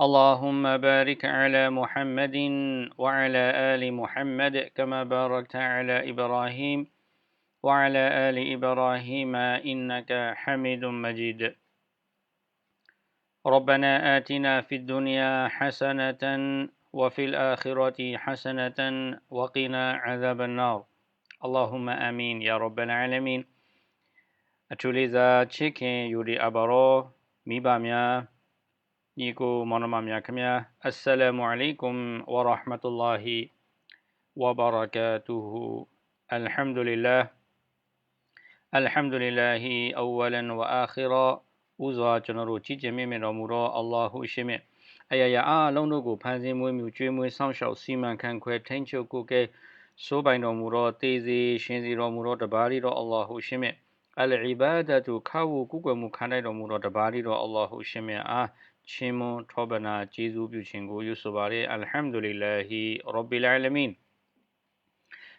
اللهم بارك على محمد وعلى آل محمد كما باركت على إبراهيم وعلى آل إبراهيم إنك حميد مجيد. ربنا آتنا في الدنيا حسنة وفي الآخرة حسنة وقنا عذاب النار. اللهم آمين يا رب العالمين. أتوليزا تشيكين يوري أبرو ميباميا ညီကိုမောင်နှမများခင်ဗျာအစ္စလာမုအလိုင်ကွမ်ဝရဟ်မတုလာဟီဝဘရကာတူဟူအလ်ဟမ်ဒူလ illah အလ်ဟမ်ဒူလ illah အဝလန်ဝအာခီရာဥစွာကျွန်တော်တို့ကြီးကျယ်မြင့်မြတ်တော်မူသောအလ္လာဟုရှိမြတ်အယယအားလုံးတို့ကိုဖန်ဆင်းမွေးမြူကျွေးမွေးစောင့်ရှောက်စီမံခန့်ခွဲထိန်းချုပ်ကိုကဲဆိုးပိုင်တော်မူသောတေးစီရှင်စီတော်မူသောတပါးရီတော်အလ္လာဟုရှိမြတ်အလ်အီဘာဒတ်ခါဝကုကွယ်မှုခံနိုင်တော်မူသောတပါးရီတော်အလ္လာဟုရှိမြတ်အား ချီးမွမ်းထောပနာကျေးဇူးပြုခြင်းကိုယူဆိုပါရယ်အလ်ဟမ်ဒူလ illah ရဘ်ဘီလ်အာလမင်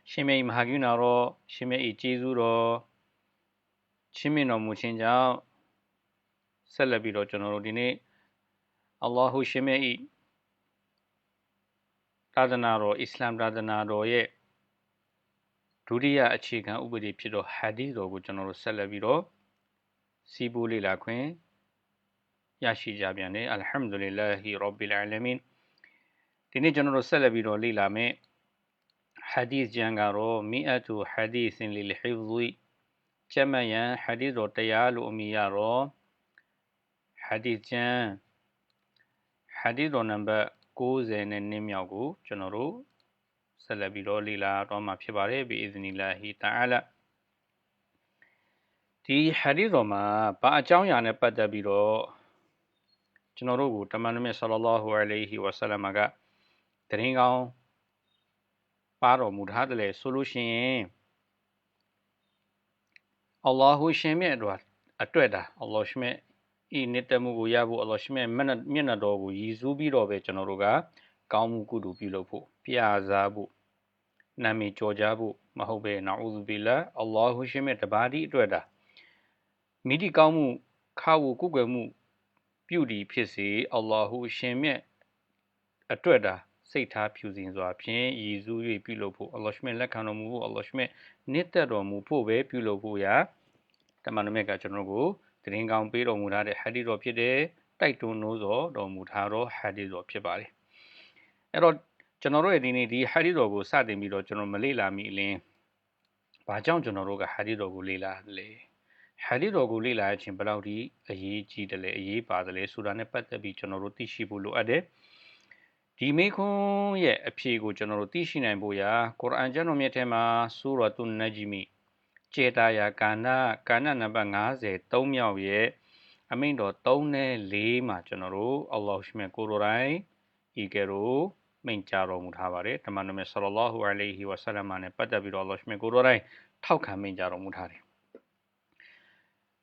ရှင်မေမဟာကုဏတော်ရှင်မေဤကျေးဇူးတော်ချီးမြှင့်တော်မူခြင်းကြောင့်ဆက်လက်ပြီးတော့ကျွန်တော်တို့ဒီနေ့အလ္လာဟူရှင်မေဤသာသနာတော်အစ္စလာမ်သာသနာတော်ရဲ့ဒုတိယအခြေခံဥပဒေဖြစ်သောဟာဒီတော်ကိုကျွန်တော်တို့ဆက်လက်ပြီးတော့စီးပူးလေ့လာခွင့် ရရှိကြပြန်တယ်အလ်ဟမ်ဒူလ illah ရဘ်ဘီလ်အာလမင်ဒီနေ့ကျွန်တော်တို့ဆက်လက်ပြီးတော့လေ့လာမယ်ဟာဒီသ်ကျမ်းကတော့မီအတူဟာဒီသ်လီလ်ဟိဖ်ဇီကျမ်းယန်ဟာဒီသ်တော်တရားလို့အမည်ရတော့ဟာဒီသ်ကျမ်းဟာဒီသ်တော်နံပါတ်90နဲ့နည်းမြောက်ကိုကျွန်တော်တို့ဆက်လက်ပြီးတော့လေ့လာတော့မှာဖြစ်ပါတယ်ဘီအစ်ဇနီလာဟီတာအလာဒီဟာဒီသ်တော်မှာဘာအကြောင်းအရာနဲ့ပတ်သက်ပြီးတော့ ကျွန်တော်တို့ကိုတမန်တော်မြတ်ဆလ္လာလာဟူအလိုင်ဟီဝါဆလမ်ကတရင်ကောင်းပါတော်မူထားတယ်ဆိုလို့ရှိရင်အလ္လာဟူရှင်မြတ်အတွက်အတွက်တာအလ္လာဟ်ရှင်မြတ်ဤနှစ်တမှုကိုရဖို့အလ္လာဟ်ရှင်မြတ်မျက်နှာမျက်နှာတော်ကိုရည်စူးပြီးတော့ပဲကျွန်တော်တို့ကကောင်းမှုကုသိုလ်ပြုလုပ်ဖို့ပြာစားဖို့နာမည်ကြော်ကြားဖို့မဟုတ်ပဲနာအူဇူဘီလာအလ္လာဟူရှင်မြတ်တပါးဒီအတွက်တာမိဒီကောင်းမှုခါဝကုကွယ်မှု ပြုတည်ဖြစ်စေအလ္လာဟူရှင်မြတ်အတွက်တာစိတ်ထားဖြူစင်စွာဖြင့်ရည်စူး၍ပြုလုပ်ဖို့အလ္လာဟ်ရှမြတ်လက်ခံတော်မူဖို့အလ္လာဟ်ရှမြတ်နှစ်သက်တော်မူဖို့ပဲပြုလုပ်ဖို့ရာတမန်တော်မြတ်ကကျွန်တော်ကိုတရင်ကောင်းပေးတော်မူထားတဲ့ဟာဒီတော်ဖြစ်တဲ့တိုက်တွန်းနိုးစောတော်မူထားသောဟာဒီတော်ဖြစ်ပါတယ်အဲ့တော့ကျွန်တော်တို့ရဲ့ဒီနေ့ဒီဟာဒီတော်ကိုစတင်ပြီးတော့ကျွန်တော်မလေ့လာမိအလင်းဘာကြောင့်ကျွန်တော်တို့ကဟာဒီတော်ကိုလေ့လာလဲ ဟာဒီတော်ကိုလေ့လာခြင်းဘယ်လောက်ဒီအရေးကြီးတယ်လဲအရေးပါတယ်လဲဆိုတာနဲ့ပတ်သက်ပြီးကျွန်တော်တို့သိရှိဖို့လိုအပ်တယ်ဒီမေခွန်းရဲ့အဖြေကိုကျွန်တော်တို့သိရှိနိုင်ဖို့ရာကုရ်အာန်ကျမ်းတော်မြတ်ထဲမှာဆူရတုန်နဂျီမီကျေတာယာကာဏကာဏနံပါတ်53မြောက်ရဲ့အမိန့်တော်3နဲ့4မှာကျွန်တော်တို့အလ္လာဟ်ရှမြတ်ကိုရိုတိုင်းဤကဲရိုမိန့်ကြားတော်မူထားပါတယ်တမန်တော်မြတ်ဆလ္လာလာဟူအလိုင်ဟီဝဆလမ်နဲ့ပတ်သက်ပြီးတော့အလ္လာဟ်ရှမြတ်ကိုရိုတိုင်းထောက်ခံမိန့်ကြားတော်မူထားတယ်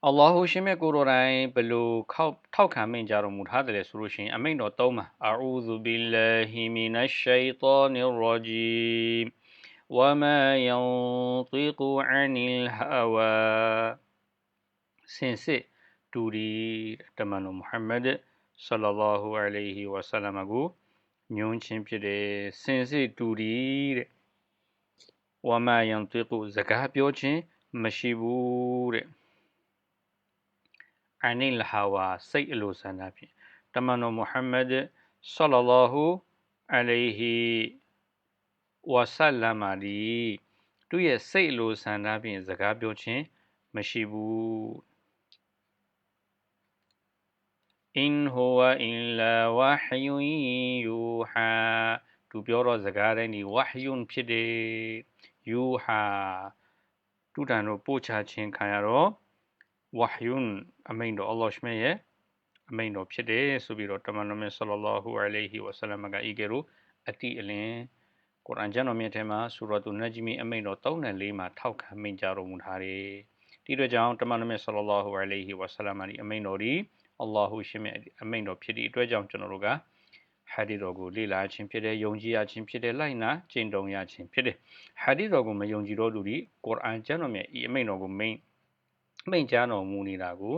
အလ္လာဟူရှင်မြတ်ကိုယ်တော်တိုင်ဘယ်လိုခောက်ထောက်ခံမိန့်ကြတော်မူထားတယ်ဆိုလို့ရှိရင်အမိန့်တော်သုံးပါအာအူဇူဘီလာဟီမီနရှ်ရှိတောနီရဂျီမ်ဝမာယန်တီကူအနီလ်ဟဝါစင်စစ်တူဒီတမန်တော်မုဟမ္မဒ်ဆလ္လာလာဟူအလိုင်ဟီဝါဆလမ်ကိုညွှန်းခြင်းဖြစ်တယ်စင်စစ်တူဒီတဲ့ဝမာယန်တီကူစကားပြောခြင်းမရှိဘူးတဲ့ အနိလဟာဝါစိတ်အလိုဆန္ဒဖြင့်တမန်တော်မုဟမ္မဒ်ဆလ္လာလာဟူအလိုင်ဟီဝါဆလမ်မာဒီသူ့ရဲ့စိတ်အလိုဆန္ဒဖြင့်စကားပြောခြင်းမရှိဘူးအင်ဟူဝအင်လာဝဟယူယူဟာသူပြောတော့စကားတိုင်းဒီဝဟယွန်ဖြစ်တယ်ယူဟာတူတန်တို့ပို့ချခြင်းခံရတော့ ဝဟ်ယွန်အမိန်တော်အလ္လာဟ်ရှမြရဲ့အမိန်တော်ဖြစ်တယ်ဆိုပြီးတော့တမန်တော်မြတ်ဆလလောဟူအလိုင်ဟီဝဆလမ်ကဤကဲ့သို့အတိအလင်းကုရ်အာန်ကျမ်းတော်မြတ်ထဲမှာဆူရတ်တူနဂျမီအမိန်တော်34မှာထောက်ခံမိန့်ကြားတော်မူထားတယ်ဒီအတွက်ကြောင့်တမန်တော်မြတ်ဆလလောဟူအလိုင်ဟီဝဆလမ်အမိန်တော်ဒီအလ္လာဟူရှင်မြတ်အမိန်တော်ဖြစ်သည့်အတွက်ကြောင့်ကျွန်တော်တို့ကဟာဒီတော်ကိုလေ့လာခြင်းဖြစ်တယ်ယုံကြည်ရခြင်းဖြစ်တယ်လိုက်နာကျင့်သုံးရခြင်းဖြစ်တယ်ဟာဒီတော်ကိုမယုံကြည်တော့သူဒီကုရ်အာန်ကျမ်းတော်မြတ်ဤအမိန်တော်ကိုမိန် မိန်ကြားတော်မူနေတာကို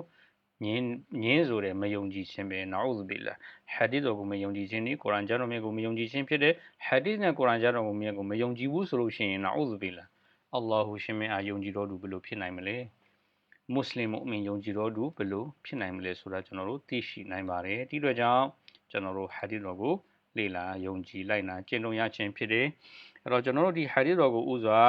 ညင်းညင်းဆိုတဲ့မယုံကြည်ခြင်းပဲနာဥဇဘီလာဟာဒီတော်ကိုမယုံကြည်ခြင်းဒီကုရ်အာန်ကျမ်းတော်မြတ်ကိုမယုံကြည်ခြင်းဖြစ်တယ်ဟာဒီနဲ့ကုရ်အာန်ကျမ်းတော်မြတ်ကိုမယုံကြည်ဘူးဆိုလို့ရှိရင်နာဥဇဘီလာအလ္လာဟူရှင်မအားယုံကြည်တော်သူဘယ်လိုဖြစ်နိုင်မလဲမွတ်စလင်မုအမင်ယုံကြည်တော်သူဘယ်လိုဖြစ်နိုင်မလဲဆိုတာကျွန်တော်တို့သိရှိနိုင်ပါတယ်ဒီအတွက်ကြောင့်ကျွန်တော်တို့ဟာဒီတော်ကိုလေ့လာယုံကြည်လိုက်နာကျင့်သုံးရခြင်းဖြစ်တယ်အဲ့တော့ကျွန်တော်တို့ဒီဟာဒီတော်ကိုဥစွာ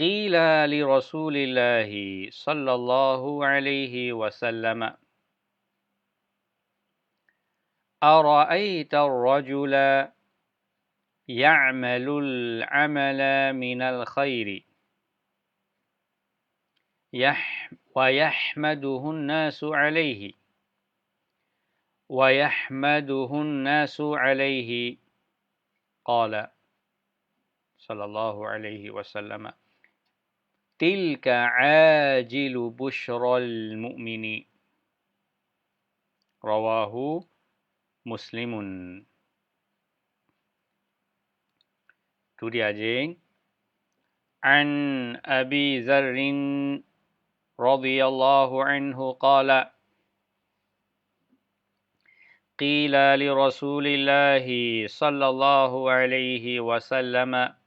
قيل لرسول الله صلى الله عليه وسلم أرأيت الرجل يعمل العمل من الخير؟ يح ويحمده الناس عليه ويحمده الناس عليه قال صلى الله عليه وسلم. تلك عاجل بشرى المؤمن. رواه مسلم. ترياجين عن أبي ذر رضي الله عنه قال قيل لرسول الله صلى الله عليه وسلم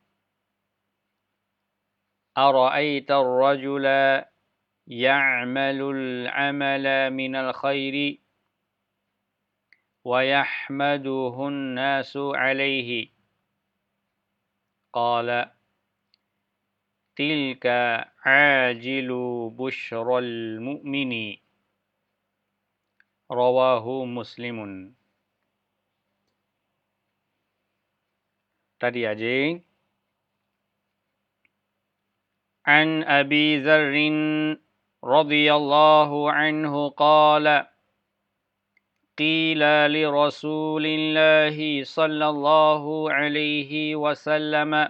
أرأيت الرجل يعمل العمل من الخير ويحمده الناس عليه؟ قال تلك عاجل بشرى المؤمن. رواه مسلم. تدي عن أبي ذر رضي الله عنه قال قيل لرسول الله صلى الله عليه وسلم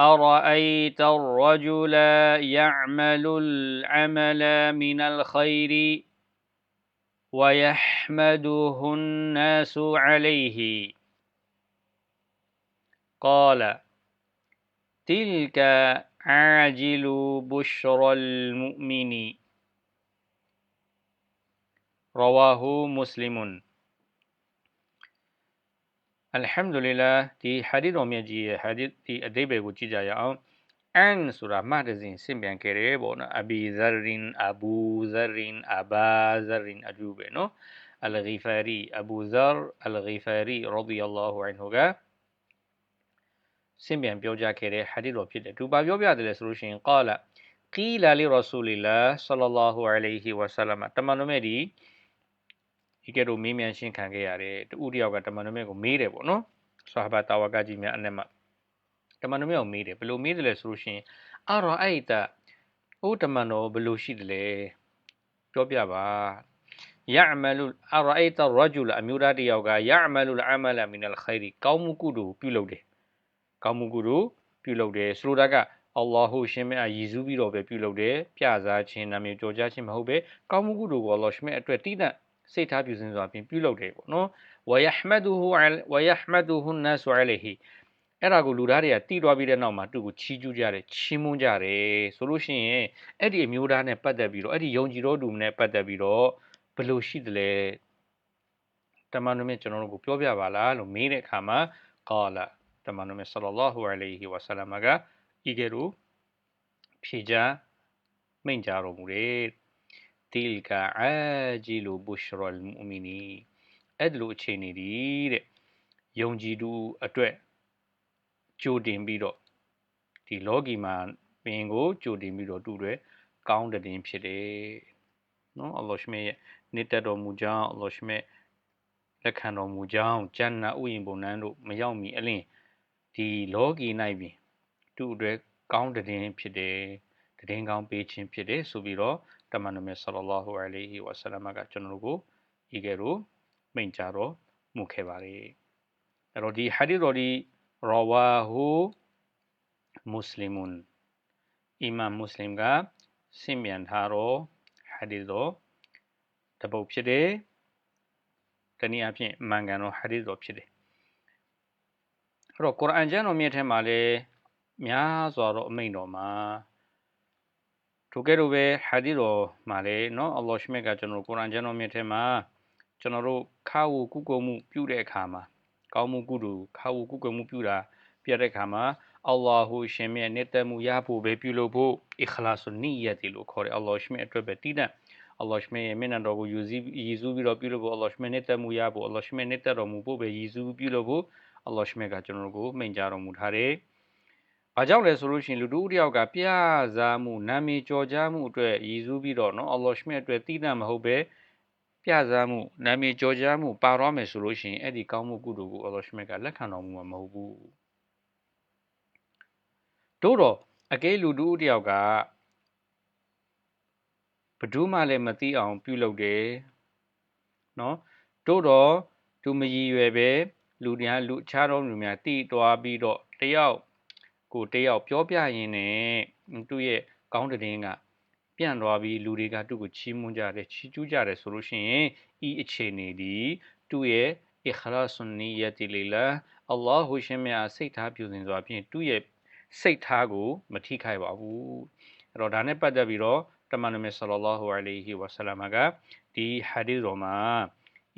أرأيت الرجل يعمل العمل من الخير ويحمده الناس عليه؟ قال تلك عاجل بشرى المؤمن رواه مسلم الحمد لله ဒီဟာဒီတော်မြတ်ကြီးရဲ့ဟာဒီဒီအတိပ္ပယ်ကိုကြည့်ကြရအောင်အန်ဆိုတာမှတ်တစဉ်ဆင့်ပြန်ခဲ့တယ်ပေါ့နော်အဘီဇရင်အဘူဇရင်အဘာဇရင်အတူပဲနော်အလဂီဖာရီအဘူဇာအလဂီဖာရီရဒီယလ္လာဟူအန်ဟူက ဆင့်ပြန်ပြောကြားခဲ့တဲ့ဟာဒီတော်ဖြစ်တယ်သူဘာပြောပြတယ်လဲဆိုလို့ရှိရင်ကာလကီလာလီရာဆူလီလာဆလလာဟူအလိုင်ဟီဝါဆလမ်တမန်တော်မြတ်ဒီဒီကဲတို့မေးမြန်းရှင်းခံခဲ့ရတယ်တူတယောက်ကတမန်တော်မြတ်ကိုမေးတယ်ပေါ့နော်ဆာဟဘာတာဝါကကြီးများအနက်မှာတမန်တော်မြတ်ကိုမေးတယ်ဘယ်လိုမေးတယ်လဲဆိုလို့ရှိရင်အာရာအိုက်တာအိုးတမန်တော်ဘယ်လိုရှိတယ်လဲပြောပြပါယာမလူအရိုက်တရဂျူလအမျိုးသားတယောက်ကယာမလူအမလမင်အလ်ခိုင်ရီကောင်းမှုကုသိုလ်ပြုလုပ်တယ် ကောင်းမှုကုသိုလ်ပြုလုပ်တယ်ဆိုလိုတာကအလ္လာဟူရှင်မြတ်ရည်စူးပြီးတော့ပဲပြုလုပ်တယ်ပြစားခြင်းနာမည်ကြော်ကြားခြင်းမဟုတ်ပဲကောင်းမှုကုသိုလ်ကိုအလ္လာရှင်မြတ်အတွက်တည်တံ့စိတ်ထားပြုစင်စွာဖြင့်ပြုလုပ်တယ်ပေါ့နော်ဝယဟမဒူဟူဝယဟမဒူဟူနဆူအလဟီအဲ့ဒါကိုလူသားတွေကတီးသွားပြီးတဲ့နောက်မှာသူ့ကိုချီးကျူးကြတယ်ချီးမွမ်းကြတယ်ဆိုလို့ရှိရင်အဲ့ဒီအမျိုးသားနဲ့ပတ်သက်ပြီးတော့အဲ့ဒီယုံကြည်တော်သူနဲ့ပတ်သက်ပြီးတော့ဘယ်လိုရှိတယ်လဲတမန်တော်မြတ်ကျွန်တော်တို့ကိုပြောပြပါလားလို့မေးတဲ့အခါမှာကာလာ တမန်တော်မြတ်ဆလလောဟူအလိုင်ဟီဝဆလမ်ကဤကဲ့သို့ဖြေကြားမိန့်ကြားတော်မူတယ်တီလ်ကာအာဂျီလူဘူရှရလ်မူမီနီအဲ့ဒီလိုအခြေအနေဒီတဲ့ယုံကြည်သူအတွက်ကြိုတင်ပြီးတော့ဒီလောကီမှာဘင်ကိုကြိုတင်ပြီးတော့သူ့တွေကောင်းတဲ့တင်ဖြစ်တယ်နော်အလ္လာဟ်ရှမေရဲ့နေတတ်တော်မူကြောင်းအလ္လာဟ်ရှမေလက်ခံတော်မူကြောင်းဂျန်နာဥယျင်ပုံနှံတို့မရောက်မီအလင်း ဒီလောကီ၌ပင်သူ့အတွက်ကောင်းတဲ့တင်ဖြစ်တယ်တည်င်းကောင်းပေးခြင်းဖြစ်တယ်ဆိုပြီးတော့တမန်တော်မြတ်ဆလလောဟူအလိုင်ဟီဝါဆလမ်ကကျွန်တော်တို့ကိုဤကဲ့သို့မိန့်ကြားတော်မူခဲ့ပါတယ်အဲ့တော့ဒီဟာဒီတော်ဒီရဝါဟူမွတ်စလင်မွန်အီမမ်မွတ်စလင်ကဆင့်မြန်ထားတော့ဟာဒီတော်တပုတ်ဖြစ်တယ်တနည်းအားဖြင့်မှန်ကန်တော့ဟာဒီတော်ဖြစ်တယ် အဲ့တော့ကုရ်အာန်ကျမ်းတော်မြတ်ထဲမှာလည်းများစွာသောအမိန့်တော်မှာထိုကဲ့သို့ပဲဟာဒီတော်မှာလည်းเนาะအလ္လာဟ်ရှမြတ်ကကျွန်တော်ကုရ်အာန်ကျမ်းတော်မြတ်ထဲမှာကျွန်တော်တို့ခါဝကုကုမှုပြုတဲ့အခါမှာကောင်းမှုကုသိုလ်ခါဝကုကုမှုပြုတာပြတဲ့အခါမှာအလ္လာဟူရှင်မြတ်နေတမှုရဖို့ပဲပြုလုပ်ဖို့အခလာဆုနီယတ်လို့ခေါ်တယ်အလ္လာဟ်ရှမြတ်အတွက်ပဲတည်တဲ့အလ္လာဟ်ရှမြတ်ရဲ့မျက်နှာတော်ကိုယူစည်းရည်စူးပြီးတော့ပြုလုပ်ဖို့အလ္လာဟ်ရှမြတ်နေတမှုရဖို့အလ္လာဟ်ရှမြတ်နေတတော်မူဖို့ပဲရည်စူးပြုလုပ်ဖို့ အလ္လာဟ်ရှမြတ်ကကျွန်တော်တို့ကိုမိန့်ကြားတော်မူထားတယ်။ဘာကြောင့်လဲဆိုလို့ရှိရင်လူတို့တယောက်ကပြစားမှုနာမည်ကြော်ကြားမှုအတွက်ရည်စူးပြီးတော့နော်အလ္လာဟ်ရှမြတ်အတွက်တည်တတ်မဟုတ်ပဲပြစားမှုနာမည်ကြော်ကြားမှုပါတော့မယ်ဆိုလို့ရှိရင်အဲ့ဒီကောင်းမှုကုသိုလ်ကိုအလ္လာဟ်ရှမြတ်ကလက်ခံတော်မူမှာမဟုတ်ဘူးတို့တော့အကဲလူတို့တယောက်ကဘဒူးမှလည်းမသိအောင်ပြုလုပ်တယ်နော်တို့တော့သူမရည်ရွယ်ပဲ လူများလူခြားတော်လူများတည်သွားပြီးတော့တယောက်ကိုတယောက်ပြောပြရင်းနဲ့သူ့ရဲ့ကောင်းတဲ့င်းကပြန့်သွားပြီးလူတွေကသူ့ကိုချီးမွမ်းကြတယ်ချီးကျူးကြတယ်ဆိုလို့ရှိရင်ဤအခြေအနေဒီသူ့ရဲ့ ikhlasun niyyati lillah အလ္လာဟူရှင်မြတ်စိတ်ထားပြုစဉ်စွာဖြင့်သူ့ရဲ့စိတ်ထားကို မထိခိုက်ပါဘူးအဲ့တော့ဒါနဲ့ပတ်သက်ပြီးတော့တမန်တော်မြတ်ဆလလောဟူအလိုင်ဟီဝါဆလမ်ကဒီဟာဒီတော်မှာ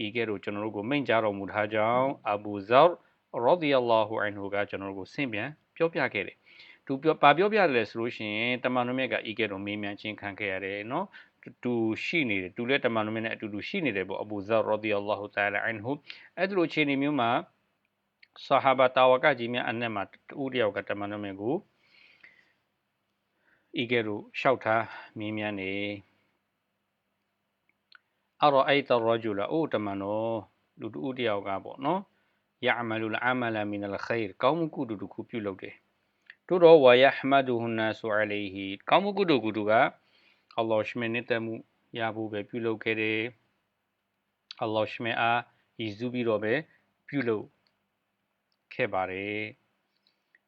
ဤကဲ့သို့ကျွန်တော်တို့ကိုမိန့်ကြားတော်မူထားကြောင်းအဘူဇာရာဒီယအလ္လာဟူအန်ဟူကကျွန်တော်တို့ကိုဆင့်ပြန်ပြောပြခဲ့တယ်သူပြောပါပြောပြတယ်ဆိုလို့ရှိရင်တမန်တော်မြတ်ကဤကဲ့သို့မေးမြန်းခြင်းခံခဲ့ရတယ်နော်တူရှိနေတယ်သူလည်းတမန်တော်မြတ်နဲ့အတူတူရှိနေတယ်ပေါ့အဘူဇာရာဒီယအလ္လာဟူတာလာအန်ဟူအဲ့ဒီလိုအခြေအနေမျိုးမှာဆာဟာဘာတာဝကကြီးများအနက်မှာတူတယောက်ကတမန်တော်မြတ်ကိုဤကဲ့သို့လျှောက်ထားမေးမြန်းနေ အရောအိတရဂျူလာအိုတမန်တော်လူတူတယောက်ကပေါ့နော်ယအမလူလအမလမင်လခိုင်ကောင်းမှုကုတူတခုပြုလုပ်တယ်တို့တော့ဝါယဟမဒူဟူနာဆူအလိုင်ဟီကောင်းမှုကုတူကုတူကအလ္လာဟ်ရှမေနဲ့တမှုရဖို့ပဲပြုလုပ်ခဲ့တယ်အလ္လာဟ်ရှမေအားရည်စူးပြီးတော့ပဲပြုလုပ်ခဲ့ပါတယ်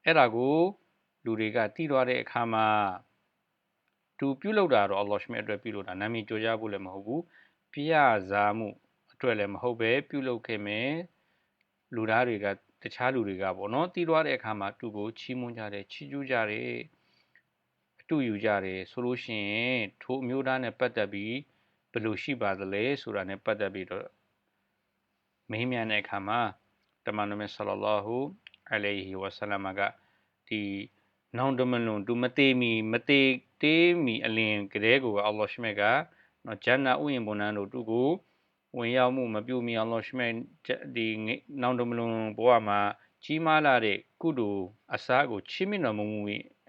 အဲ့ဒါကိုလူတွေကတည်သွားတဲ့အခါမှာသူပြုလုပ်တာတော့အလ္လာဟ်ရှမေအတွက်ပြုလုပ်တာနာမည်ကြော်ကြဖို့လည်းမဟုတ်ဘူး ပြစားမှုအတွက်လည်းမဟုတ်ပဲပြုလုပ်ခဲ့မယ်လူသားတွေကတခြားလူတွေကပေါ့နော်တီးသွားတဲ့အခါမှာသူ့ကိုချီးမွမ်းကြတယ်ချီးကျူးကြတယ်အတူယူကြတယ်ဆိုလို့ရှိရင်ထိုအမျိုးသားနဲ့ပတ်သက်ပြီးဘယ်လိုရှိပါသလဲဆိုတာနဲ့ပတ်သက်ပြီးတော့မင်းမြန်တဲ့အခါမှာတမန်တော်မြတ်ဆလလောဟူအလိုင်ဟီဝဆလမ်ကဒီနောင်တမလွန်သူမသေးမီမသေးတေးမီအလင်ကလေးကိုအလ္လာဟ်ရှမြတ်က နော်ဂျန်နာဥယျာဉ်ပုံနှံတို့သူ့ကိုဝင်ရောက်မှုမပြုမီအလ္လာဟ်ရှမြတ်ဒီနောင်တမလွန်ဘဝမှာကြီးမားလာတဲ့ကုသိုလ်အစားကိုချီးမြှင့်တော်မူမူ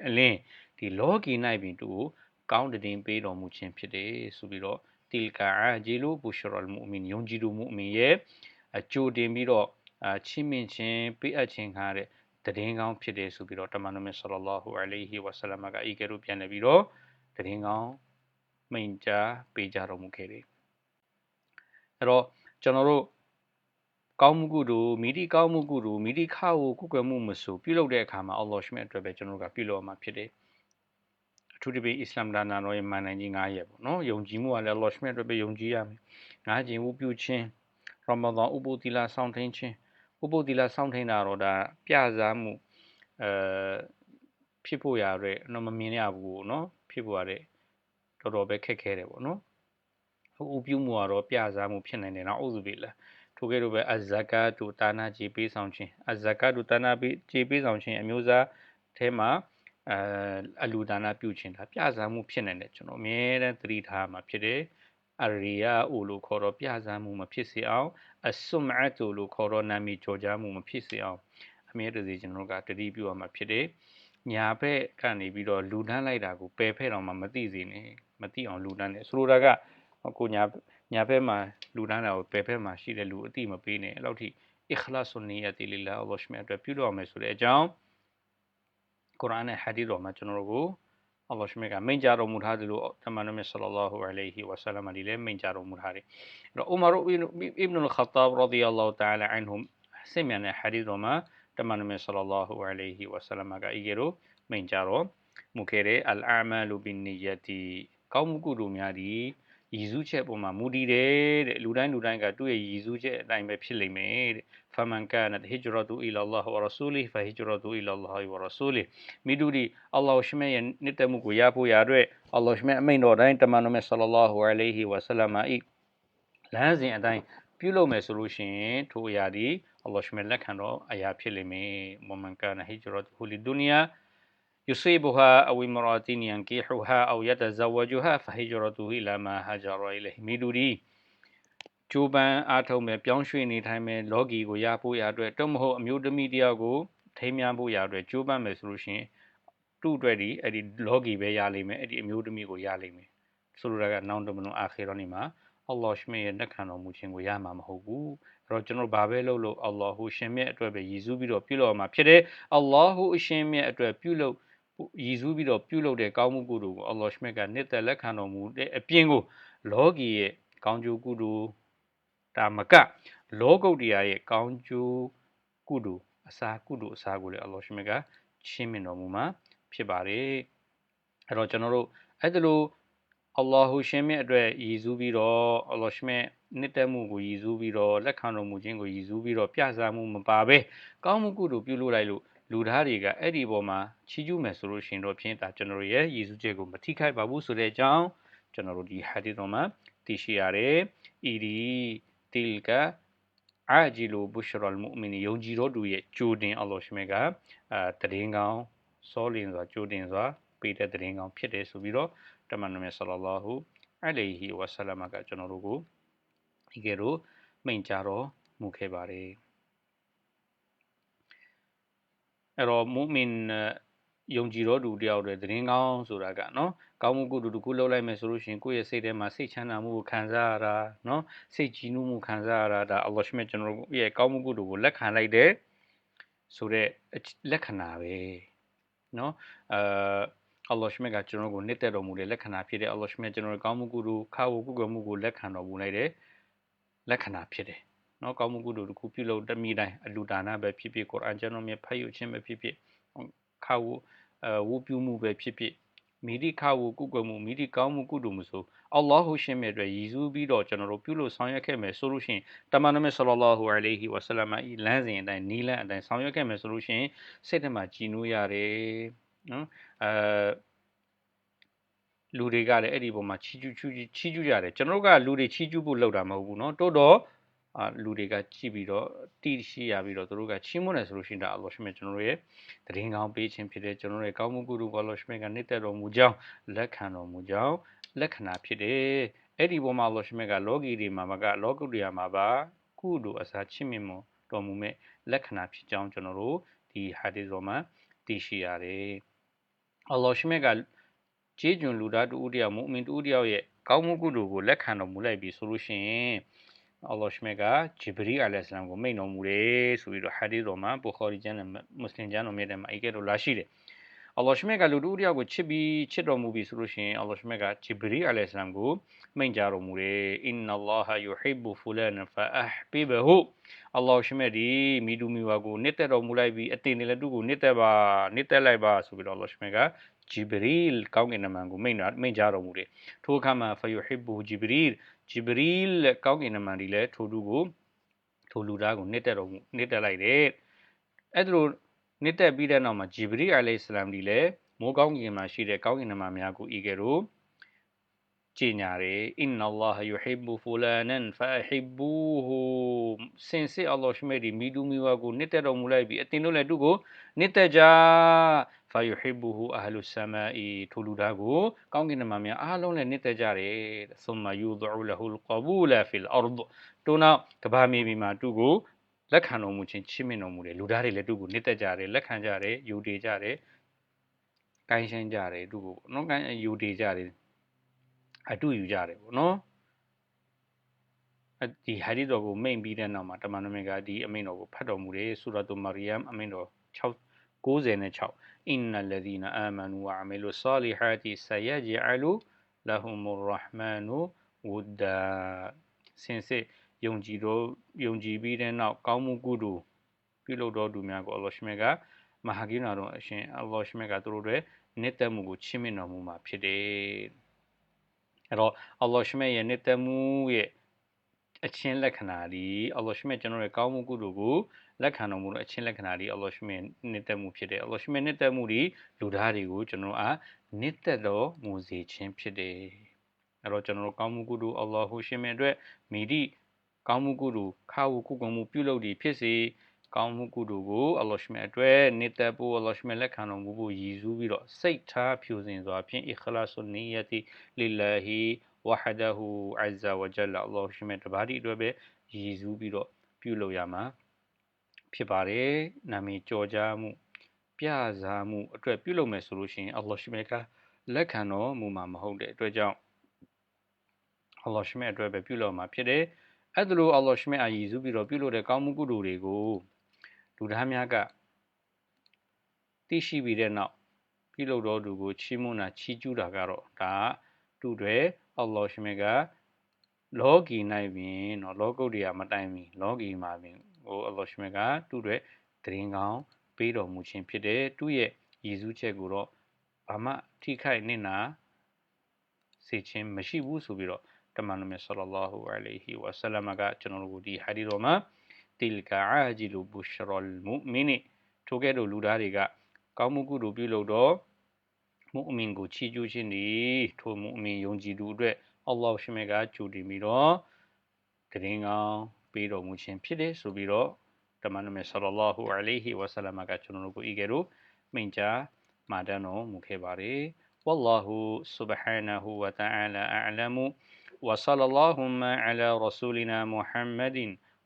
အလင်းဒီလောကီ၌ပင်သူ့ကိုကောင်းတဲ့ပေးတော်မူခြင်းဖြစ်တယ်ဆိုပြီးတော့တီလ်ကာအာဂျီလူဘူရှရလ်မူမင်ယုံကြည်သူမူမင်ရဲ့အကျိုးတင်ပြီးတော့အချီးမြှင့်ခြင်းပေးအပ်ခြင်းခါတဲ့တည်င်းကောင်းဖြစ်တယ်ဆိုပြီးတော့တမန်တော်မြတ်ဆလလောဟူအလိုင်ဟီဝဆလမ်ကဤကဲ့သို့ပြန်လည်ပြီးတော့တည်င်းကောင်း မိန်ကြားပေးကြတော်မူခဲ့တယ်အဲ့တော့ကျွန်တော်တို့ကောင်းမှုကုသိုလ်မိတိကောင်းမှုကုသိုလ်မိတိခါကိုကုကွယ်မှုမဆိုပြုလုပ်တဲ့အခါမှာအလ္လာဟ်ရှမြတ်အတွက်ပဲကျွန်တော်တို့ကပြုလုပ်ရမှာဖြစ်တယ်အထူးသဖြင့်အစ္စလာမ်ဒါနာတော်ရဲ့မန်နိုင်ကြီး9ရက်ပေါ့နော်ယုံကြည်မှုကလည်းအလ္လာဟ်ရှမြတ်အတွက်ပဲယုံကြည်ရမယ်ငါးကျင်ဝပြုခြင်းရမဒန်ဥပုသီလာဆောင်ထိန်ခြင်းဥပုသ္တိလစောင့်ထိန်တာတော့ဒါပြစားမှုအဲဖြစ်ဖို့ရတဲ့တော့မမြင်ရဘူးเนาะဖြစ်ဖို့ရတဲ့ တော်တော်ပဲခက်ခဲတယ်ပေါ့နော်ဥပြုမှုကတော့ပြစားမှုဖြစ်နိုင်တယ်နော်ဥဇုဘီလာထိုကဲ့သို့ပဲအဇကာ တူတာနာကြည်ပေးဆောင်ခြင်းအဇကာတူတာနာပေးကြည်ပေးဆောင်ခြင်းအမျိုးသားအဲမှာအဲအလူဒါနာပြုခြင်းဒါပြစားမှုဖြစ်နိုင်တယ်ကျွန်တော်အမြဲတမ်းသတိထားမှာဖြစ်တယ်အရိယာအိုလို့ခေါ်တော့ပြဇာမှုမဖြစ်စေအောင်အဆွမတ်တူလို့ခေါ်တော့နာမည်ကြော်ကြားမှုမဖြစ်စေအောင်အမြဲတစေကျွန်တော်တို့ကတတိပြုရမှာဖြစ်တယ်ညာဘက်ကနေပြီးတော့လူတန်းလိုက်တာကိုပယ်ဖက်တော့မှမသိစေနဲ့ မသိအောင်လူတန်းတယ်ဆိုလိုတာကကိုညာညာဘက်မှာလူတန်းတာကိုပယ်ဖက်မှာရှိတဲ့လူအတိမပေးနဲ့အဲ့လောက်ထိ ikhlas နီယတ်လ illah အလ္လာဟ်ရှမြတ်အတွက်ပြုလုပ်ရမယ်ဆိုတဲ့အကြောင်းကုရ်အာန်နဲ့ဟာဒီသ်တော်မှာကျွန်တော်တို့ကိုအလ္လာဟ်ရှမြတ်ကမိန့်ကြားတော်မူထားသလိုတမန်တော်မြတ်ဆလ္လာလာဟူအလိုင်ဟီဝါဆလမ်ဒီလည်းမိန့်ကြားတော်မူထားတယ်အဲ့တော့ဥမာရ်အစ်ဘ်န်ခတ်တာဘ်ရဒီယ ல்லா ဟူတအာလာအန်ဟွမ်ဆင်မြန်တဲ့ဟာဒီသ်တော်မှာတမန်တော်မြတ်ဆလ္လာလာဟူအလိုင်ဟီဝါဆလမ်ကဤကဲတော့မိန့်ကြားတော်မူခဲ့တဲ့အလ်အာမလူဘင်နီယတီ ကောင်းမှုကုသိုလ်များသည်ရည်စူးချက်ပေါ်မှာမူတည်တယ်တဲ့လူတိုင်းလူတိုင်းကသူ့ရဲ့ရည်စူးချက်အတိုင်းပဲဖြစ်လိမ့်မယ်တဲ့ဖမန်ကာနတ်ဟီဂျရတူအီလာလာဟ်ဝရဆူလီဖဟီဂျရတူအီလာလာဟ်ဝရဆူလီမိဒူဒီအလ္လာဟ်ရှမဲရဲ့နှစ်သက်မှုကိုရဖို့ရတဲ့အလ္လာဟ်ရှမဲအမိန်တော်တိုင်းတမန်တော်မြတ်ဆလလာဟူအလိုင်ဟီဝဆလမ်အီလမ်းစဉ်အတိုင်းပြုလုပ်မယ်ဆိုလို့ရှိရင်ထိုအရာဒီအလ္လာဟ်ရှမဲလက်ခံတော်အရာဖြစ်လိမ့်မယ်မမန်ကာနဟီဂျရတူလီဒူနီယာ يصيبها أو امرأة ينكحها أو يتزوجها فهجرته إلى ما هاجر إليه မိဒူဒီကျိုးပန်းအားထုတ်မဲ့ပြောင်းရွှေ့နေထိုင်မဲ့လောကီကိုရဖို့ရအတွက်တော့မဟုတ်အမျိုးသမီးတယောက်ကိုထိမ်းမြဖို့ရအတွက်ကျိုးပန်းမယ်ဆိုလို့ရှိရင်သူ့အတွက်ဒီအဲ့ဒီလောကီပဲရလိမ့်မယ်အဲ့ဒီအမျိုးသမီးကိုရလိမ့်မယ်ဆိုလိုတာကနောင်တမလွန်အာခေရောနေမှာအလ္လာဟ်ရှမေရဲ့လက်ခံတော်မူခြင်းကိုရမှာမဟုတ်ဘူးအဲ့တော့ကျွန်တော်ဘာပဲလုပ်လို့အလ္လာဟူရှင်မြတ်အတွက်ပဲရည်စူးပြီးတော့ပြုလုပ်မှာဖြစ်တယ်အလ္လာဟူအရှင်မြတ်အတွက်ပြုလုပ် ရည်စူးပြီးတော့ပြုလုပ်တဲ့ကောင်းမှုကုသိုလ်ကိုအလ္လာဟ်ရှမြတ်ကနှစ်သက်လက်ခံတော်မူတဲ့အပြင်ကိုလောကီရဲ့ကောင်းကျိုးကုသိုလ်တာမကလောကုတ်တရားရဲ့ကောင်းကျိုးကုသိုလ်အစာကုသိုလ်အစာကိုလည်းအလ္လာဟ်ရှမြတ်ကချင်းမြင်တော်မူမှာဖြစ်ပါတယ်အဲ့တော့ကျွန်တော်တို့အဲ့ဒါလိုအလ္လာဟူရှင်မြတ်အတွက်ရည်စူးပြီးတော့အလ္လာဟ်ရှမြတ်နှစ်သက်မှုကိုရည်စူးပြီးတော့လက်ခံတော်မူခြင်းကိုရည်စူးပြီးတော့ပြသမှုမပါဘဲကောင်းမှုကုသိုလ်ပြုလုပ်လိုက်လို့ လူသားတွေကအဲ့ဒီပေါ်မှာချီးကျူးမယ်ဆိုလို့ရှိရင်တော့ဖြင့်ဒါကျွန်တော်ရဲ့ရည်စူးချက်ကိုမထိခိုက်ပါဘူးဆိုတဲ့အကြောင်းကျွန်တော်တို့ဒီဟာဒီတော်မှာသိရှိရတယ်။ဤဒီတီလ်ကအာဂျီလူဘူရှရလ်မုအမင်ယုံကြည်တော်သူရဲ့ကြိုတင်အလ္လာဟ်ရှမေကအဲတည်င်းကောင်းစောလင်စွာကြိုတင်စွာပေးတဲ့တည်င်းကောင်းဖြစ်တယ်ဆိုပြီးတော့တမန်တော်မြတ်ဆလလာဟူအလိုင်ဟီဝါဆလမ်ကကျွန်တော်တို့ကိုဒီကဲတော့မိန့်ကြားတော်မူခဲ့ပါတယ်။ အဲ့တော့မုမင်ယုံကြည်တော်သူတယောက်တည်းသတင်းကောင်းဆိုတာကနော်ကောင်းမှုကုသိုလ်တစ်ခုလုပ်လိုက်မယ်ဆိုလို့ရှိရင်ကိုယ့်ရဲ့စိတ်ထဲမှာစိတ်ချမ်းသာမှုကိုခံစားရတာနော်စိတ်ကြည်နူးမှုခံစားရတာဒါအလ္လာဟ်ရှမြတ်ကျွန်တော်တို့ရဲ့ကောင်းမှုကုသိုလ်ကိုလက်ခံလိုက်တဲ့ဆိုတဲ့လက္ခဏာပဲနော်အာအလ္လာဟ်ရှမြတ်ကကျွန်တော်ကိုနှစ်သက်တော်မူတဲ့လက္ခဏာဖြစ်တဲ့အလ္လာဟ်ရှမြတ်ကျွန်တော်တို့ကောင်းမှုကုသိုလ်ခါဝကုကွယ်မှုကိုလက်ခံတော်မူလိုက်တဲ့လက္ခဏာဖြစ်တယ် နော်ကောင်းမှုကုသိုလ်တစ်ခုပြုလုပ်တမိတိုင်းအလူဒါနပဲဖြစ်ဖြစ်ကုရ်အာန်ကျွန်တော်မြတ်ဖတ်ယူခြင်းပဲဖြစ်ဖြစ်ခါဝအဝပြုမှုပဲဖြစ်ဖြစ်မိဒီခါဝကုကွယ်မှုမိဒီကောင်းမှုကုသိုလ်မှုဆိုအလ္လာဟ်ရှင်မြတ်အတွက်ရည်စူးပြီးတော့ကျွန်တော်တို့ပြုလို့ဆောင်ရွက်ခဲ့မယ်ဆိုလို့ရှိရင်တမန်တော်မြတ်ဆလလာဟူအလိုင်ဟီဝါဆလမ်ဤလမ်းစဉ်အတိုင်းနီးလန်းအတိုင်းဆောင်ရွက်ခဲ့မယ်ဆိုလို့ရှိရင်စိတ်ထဲမှာကြည်နူးရတယ်နော်အဲလူတွေကလည်းအဲ့ဒီပုံမှာချီးကျူးချီးချီးကျူးကြတယ်ကျွန်တော်တို့ကလူတွေချီးကျူးဖို့လောက်တာမဟုတ်ဘူးเนาะတိုးတော့ အာလူတွေကကြည့်ပြီးတော့တိရှိရပြီးတော့သူတို့ကချီးမွမ်းတယ်ဆိုလို့ရှိရင်ဒါအလ္လာဟ်ရှမြတ်ကျွန်တော်တို့ရဲ့တရင်ကောင်းပေးခြင်းဖြစ်တဲ့ကျွန်တော်တို့ရဲ့ကောင်းမှုကုသိုလ်ကိုအလ္လာဟ်ရှမြတ်ကနှစ်သက်တော်မူကြောင်းလက်ခံတော်မူကြောင်းလက္ခဏာဖြစ်တယ်အဲ့ဒီပေါ်မှာအလ္လာဟ်ရှမြတ်ကလောကီတွေမှာမကလောကုတ္တရာမှာပါကုသိုလ်အစာချစ်မြတ်မှုတော်မူမဲ့လက္ခဏာဖြစ်ကြောင်းကျွန်တော်တို့ဒီဟာဒီဇောမှာသိရှိရတယ်အလ္လာဟ်ရှမြတ်ကကျေးကျွန်လူသားတူဦးတယောက်မုအမင်တူဦးတယောက်ရဲ့ကောင်းမှုကုသိုလ်ကိုလက်ခံတော်မူလိုက်ပြီဆိုလို့ရှိရင် အလ္လာဟ်ရှမေကဂျီဘရီအလိုင်ဆလမ်ကိုမိန့်တော်မူတယ်ဆိုပြီးတော့ဟာဒီတော်မှာဘူခါရီကျမ်းနဲ့မွတ်စလင်ကျမ်းတော်မြတ်ထဲမှာအေကဲတော့လာရှိတယ်အလ္လာဟ်ရှမေကလူတို့တယောက်ကိုချစ်ပြီးချစ်တော်မူပြီဆိုလို့ရှိရင်အလ္လာဟ်ရှမေကဂျီဘရီအလိုင်ဆလမ်ကိုမိန့်ကြားတော်မူတယ်အင်နလ္လာဟယူဟိဘူဖူလန်ဖာအဟ်ဘီဘဟူအလ္လာဟ်ရှမေဒီမိဒူမီဝါကိုနှစ်သက်တော်မူလိုက်ပြီးအတင်နေလည်းသူ့ကိုနှစ်သက်ပါနှစ်သက်လိုက်ပါဆိုပြီးတော့အလ္လာဟ်ရှမေကဂျီဘရီကောင်းကင်နမန်ကိုမိန့်တာမိန့်ကြားတော်မူတယ်ထိုအခါမှာဖယူဟိဘူဂျီဘရီ ဂျီဘရီလကောင်းကင်နမန်ဒီလည်းထိုသူကိုထိုလူသားကိုနှစ်တက်တော်မူနှစ်တက်လိုက်တယ်အဲ့ဒါလိုနှစ်တက်ပြီးတဲ့နောက်မှာဂျီဘရီအလိုင်ဆလမ်ဒီလည်းမိုးကောင်းကင်မှာရှိတဲ့ကောင်းကင်နမန်များကိုဤကဲ့သို့ ကြည်ညာတယ်အင်နာလာဟ်ယူဟီဘူဖူလာနန်ဖာဟီဘူဟူစင်စစ်အလ္လာဟ်ရှိမဲ့ဒီမိတူမီဝါကိုနှစ်သက်တော်မူလိုက်ပြီးအတင်တို့လည်းသူ့ကိုနှစ်သက်ကြဖာယူဟီဘူဟူအဟလူဆာမာအီထိုလူသားကိုကောင်းကင်နမများအားလုံးလည်းနှစ်သက်ကြတယ်ဆုမယူဒူလဟူလ်ကဘူလာဖီလ်အာရဒ်တို့နောက်ကဘာမီဘီမှာသူ့ကိုလက်ခံတော်မူခြင်းချီးမြှင့်တော်မူတယ်လူသားတွေလည်းသူ့ကိုနှစ်သက်ကြတယ်လက်ခံကြတယ်ယူတည်ကြတယ်ကိုင်းရှင်းကြတယ်သူ့ကိုနော်ကိုင်းယူတည်ကြတယ် အတူယူကြတယ်ပေါ့နော်ဒီဟာဒီတော်ကိုမိန်ပြီးတဲ့နောက်မှာတမန်တော်မြတ်ကဒီအမိန်တော်ကိုဖတ်တော်မူတယ်ဆူရတ်မရီယမ်အမိန်တော်6 96အင်နလဒီနာအာမနူဝအမီလူဆာလီဟာတီဆယဂျအလူလဟူမရ်ရဟ်မာနူဝဒ္ဒါစင်စစ်ယုံကြည်တော်ယုံကြည်ပြီးတဲ့နောက်ကောင်းမှုကုသိုလ်ပြုလုပ်တော်သူများကိုအလ္လာဟ်ရှမြတ်ကမဟာကိနာတော်အရှင်အလ္လာဟ်ရှမြတ်ကသူတို့တွေနှစ်သက်မှုကိုချီးမြှင့်တော်မူမှာဖြစ်တယ် အဲ့တော့အလ္လာဟ်ရှမြတ်ရဲ့နှစ်သက်မှုရဲ့အချင်းလက္ခဏာဒီအလ္လာဟ်ရှမြတ်ကျွန်တော်ရဲ့ကောင်းမှုကုသိုလ်ကိုလက်ခံတော်မူတဲ့အချင်းလက္ခဏာဒီအလ္လာဟ်ရှမြတ်နှစ်သက်မှုဖြစ်တယ်အလ္လာဟ်ရှမြတ်နှစ်သက်မှုဒီလူသားတွေကိုကျွန်တော်အားနှစ်သက်တော်မူစေခြင်းဖြစ်တယ်အဲ့တော့ကျွန်တော်တို့ကောင်းမှုကုသိုလ်အလ္လာဟ်ရှမြတ်အတွက်မိဒီကောင်းမှုကုသိုလ်ခါဝကုကုံမှုပြုလုပ်သည်ဖြစ်စေ ကောင်းမှုကုသိုလ်ကိုအလ္လာဟ်ရှမြတ်အတွက်နှစ်သက်ဖို့အလ္လာဟ်ရှမြတ်လက်ခံတော်မူဖို့ရည်စူးပြီးတော့စိတ်ထားဖြူစင်စွာဖြင့် ikhlasun niyyati lillahi wahdahu azza wa jalla အလ္လာဟ်ရှမြတ်တပါးဒီအတွက်ပဲရည်စူးပြီးတော့ပြုလုပ်ရမှာဖြစ်ပါတယ်နာမည်ကြော်ကြားမှုပြစားမှုအတွက်ပြုလုပ်မယ်ဆိုလို့ရှိရင်အလ္လာဟ်ရှမြတ်ကလက်ခံတော်မူမှာမဟုတ်တဲ့အတွက်ကြောင့်အလ္လာဟ်ရှမြတ်အတွက်ပဲပြုလုပ်မှာဖြစ်တယ်အဲ့ဒါလိုအလ္လာဟ်ရှမြတ်အာရည်စူးပြီးတော့ပြုလုပ်တဲ့ကောင်းမှုကုသိုလ်တွေကို လူသားများကသိရှိပြီးတဲ့နောက်ပြုလုပ်တော်သူကိုချီးမွမ်းတာချီးကျူးတာကတော့ဒါတူတွေအလ္လာဟ်ရှမြတ်ကလောကီ၌ပင်เนาะလောကုတ္တရာမတိုင်မီလောကီမှာပင်ဟိုအလ္လာဟ်ရှမြတ်ကတူတွေတရင်ကောင်းပေးတော်မူခြင်းဖြစ်တယ်သူ့ရဲ့ရည်စူးချက်ကိုတော့ဘာမှထိခိုက်နေတာစေခြင်းမရှိဘူးဆိုပြီးတော့တမန်တော်မြတ်ဆလလာဟူအလိုင်ဟီဝါဆလမ်ကကျွန်တော်တို့ဒီဟာဒီတော်မှာ တိလကာအာဂျီလူဘူရှရောလ်မူမီနီထိုကဲ့သို့လူသားတွေကကောင်းမှုကုသိုလ်ပြုလုပ်တော့မုအမင်ကိုချီးကျူးခြင်းသည်ထိုမုအမင်ယုံကြည်သူအတွက်အလ္လာဟ်ရှင်မြတ်ကကြိုတင်ပြီးတော့တရင်ကောင်းပေးတော်မူခြင်းဖြစ်တယ်ဆိုပြီးတော့တမန်တော်မြတ်ဆလ္လာလာဟူအလိုင်ဟီဝဆလမ်ကကျွန်တော်တို့ကိုဤကဲ့သို့မိန့်ကြားမှာတန်းတော်မူခဲ့ပါတယ်ဝလ္လာဟူဆုဘဟာနဟူဝတအာလာအာလမ်ဝဆလ္လာလာဟူမအလာရဆူလနာမုဟမ္မဒင်